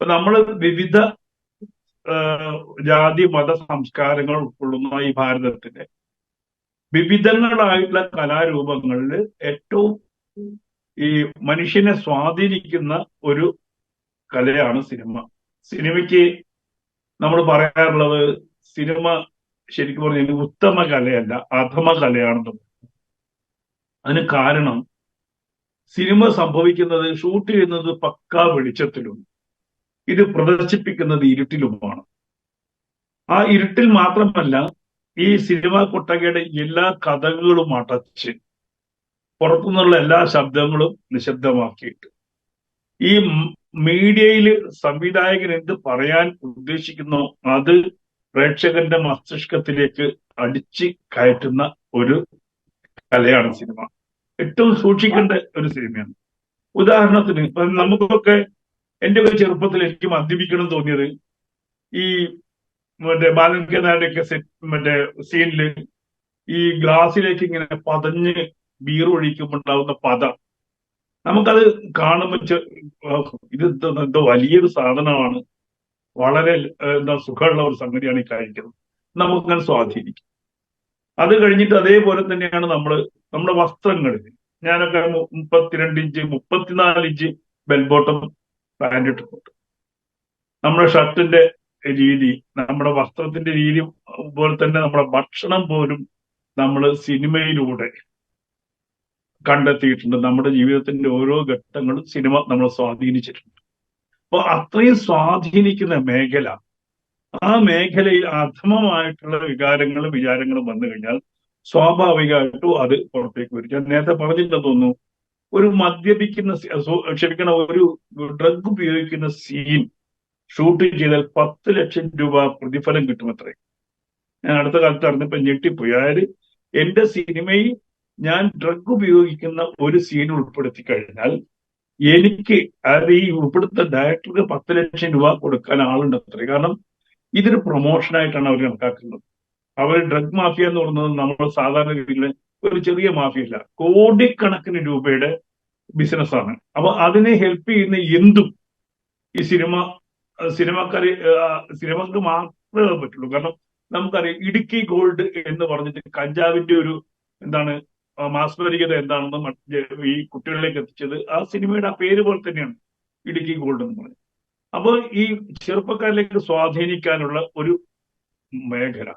അപ്പൊ നമ്മൾ വിവിധ ജാതി മത സംസ്കാരങ്ങൾ ഉൾക്കൊള്ളുന്ന ഈ ഭാരതത്തിന്റെ വിവിധങ്ങളായിട്ടുള്ള കലാരൂപങ്ങളിൽ ഏറ്റവും ഈ മനുഷ്യനെ സ്വാധീനിക്കുന്ന ഒരു കലയാണ് സിനിമ. സിനിമയ്ക്ക് നമ്മൾ പറയാറുള്ളത് സിനിമ ശരിക്കും പറഞ്ഞാൽ ഉത്തമ കലയല്ല അധമ കലയാണെന്ന് അതിന് കാരണം സിനിമ സംഭവിക്കുന്നത് ഷൂട്ട് ചെയ്യുന്നത് പക്കാ വെളിച്ചത്തിലും ഇത് പ്രദർശിപ്പിക്കുന്നത് ഇരുട്ടിലുമാണ്. ആ ഇരുട്ടിൽ മാത്രമല്ല ഈ സിനിമ കൊട്ടകയുടെ എല്ലാ കഥകളും അടച്ച് പുറത്തുനിന്നുള്ള എല്ലാ ശബ്ദങ്ങളും നിശബ്ദമാക്കിയിട്ട്. ഈ മീഡിയയിൽ സംവിധായകൻ എന്ത് പറയാൻ ഉദ്ദേശിക്കുന്നു അത് പ്രേക്ഷകന്റെ മസ്തിഷ്കത്തിലേക്ക് അടിച്ച് കയറ്റുന്ന ഒരു കലയാണ് സിനിമ. ഏറ്റവും സൂക്ഷിക്കേണ്ട ഒരു സിനിമയാണ്. ഉദാഹരണത്തിന് നമുക്കൊക്കെ എന്റെ ഒരു ചെറുപ്പത്തിൽ എനിക്ക് മദ്യപിക്കണം തോന്നിയത് ഈ മറ്റേ ബാലൻകനാരുടെയൊക്കെ സെറ്റ് മറ്റേ സീനിൽ ഈ ഗ്ലാസ്സിലേക്ക് ഇങ്ങനെ പതഞ്ഞ് ബീർ ഒഴിക്കുമ്പോൾ ഉണ്ടാവുന്ന പദം. നമുക്കത് കാണുമ്പോൾ ഇത് എന്തോ വലിയൊരു സാധനമാണ്. വളരെ എന്താ സുഖമുള്ള ഒരു സംഗതിയാണ് ഈ കഴിക്കുന്നത് നമുക്കങ്ങനെ സ്വാധീനിക്കും. അത് കഴിഞ്ഞിട്ട് അതേപോലെ തന്നെയാണ് നമ്മൾ നമ്മുടെ വസ്ത്രങ്ങളിൽ ഞാനൊക്കെ മുപ്പത്തിരണ്ട് ഇഞ്ച് മുപ്പത്തിനാല് ഇഞ്ച് ബെൽബോട്ടം പാന്റ് ഇട്ടിട്ടുണ്ട് നമ്മുടെ ഷർട്ടിന്റെ രീതി നമ്മുടെ വസ്ത്രത്തിന്റെ രീതി പോലെ തന്നെ നമ്മുടെ ഭക്ഷണം പോലും നമ്മൾ സിനിമയിലൂടെ കണ്ടെത്തിയിട്ടുണ്ട്. നമ്മുടെ ജീവിതത്തിന്റെ ഓരോ ഘട്ടങ്ങളും സിനിമ നമ്മൾ സ്വാധീനിച്ചിട്ടുണ്ട്. അപ്പൊ അത്രയും സ്വാധീനിക്കുന്ന മേഖല ആ മേഖലയിൽ അധമമായിട്ടുള്ള വികാരങ്ങളും വിചാരങ്ങളും വന്നു കഴിഞ്ഞാൽ സ്വാഭാവികമായിട്ടും അത് പുറത്തേക്ക് വരും. ഞാൻ നേരത്തെ പറഞ്ഞില്ലെന്ന് തോന്നുന്നു ഒരു മദ്യപിക്കുന്ന ക്ഷമിക്കണം ഒരു ഡ്രഗ് ഉപയോഗിക്കുന്ന സീൻ ഷൂട്ട് ചെയ്താൽ പത്ത് ലക്ഷം രൂപ പ്രതിഫലം കിട്ടുമത്രേ. ഞാൻ അടുത്ത കാലത്ത് അറിഞ്ഞപ്പോ ഞെട്ടിപ്പോയി. അതായത് എന്റെ സിനിമയിൽ ഞാൻ ഡ്രഗ് ഉപയോഗിക്കുന്ന ഒരു സീൻ ഉൾപ്പെടുത്തി കഴിഞ്ഞാൽ എനിക്ക് അത് ഈ ഉൾപ്പെടുത്ത ഡയറക്ടർക്ക് പത്ത് ലക്ഷം രൂപ കൊടുക്കാൻ ആളുണ്ട് അത്രേ കാരണം ഇതൊരു പ്രൊമോഷനായിട്ടാണ് അവർ കണക്കാക്കുന്നത്. അവർ ഡ്രഗ് മാഫിയ എന്ന് പറയുന്നത് നമ്മൾ സാധാരണ രീതിയിൽ ഒരു ചെറിയ മാഫിയല്ല. കോടിക്കണക്കിന് രൂപയുടെ ബിസിനസ്സാണ് അപ്പൊ അതിനെ ഹെൽപ്പ് ചെയ്യുന്ന എന്തും ഈ സിനിമ സിനിമക്കാരി സിനിമക്ക് മാത്രമേ പറ്റുള്ളൂ. കാരണം നമുക്കറിയാം ഇടുക്കി ഗോൾഡ് എന്ന് പറഞ്ഞിട്ട് കഞ്ചാവിന്റെ ഒരു എന്താണ് മാസ്മരികത എന്താണെന്ന് ഈ കുട്ടികളിലേക്ക് എത്തിച്ചത് ആ സിനിമയുടെ ആ പേര് പോലെ തന്നെയാണ് ഇടുക്കി ഗോൾഡ് എന്ന് പറയുന്നത്. അപ്പോൾ ഈ ചെറുപ്പക്കാരിലേക്ക് സ്വാധീനിക്കാനുള്ള ഒരു മേഖല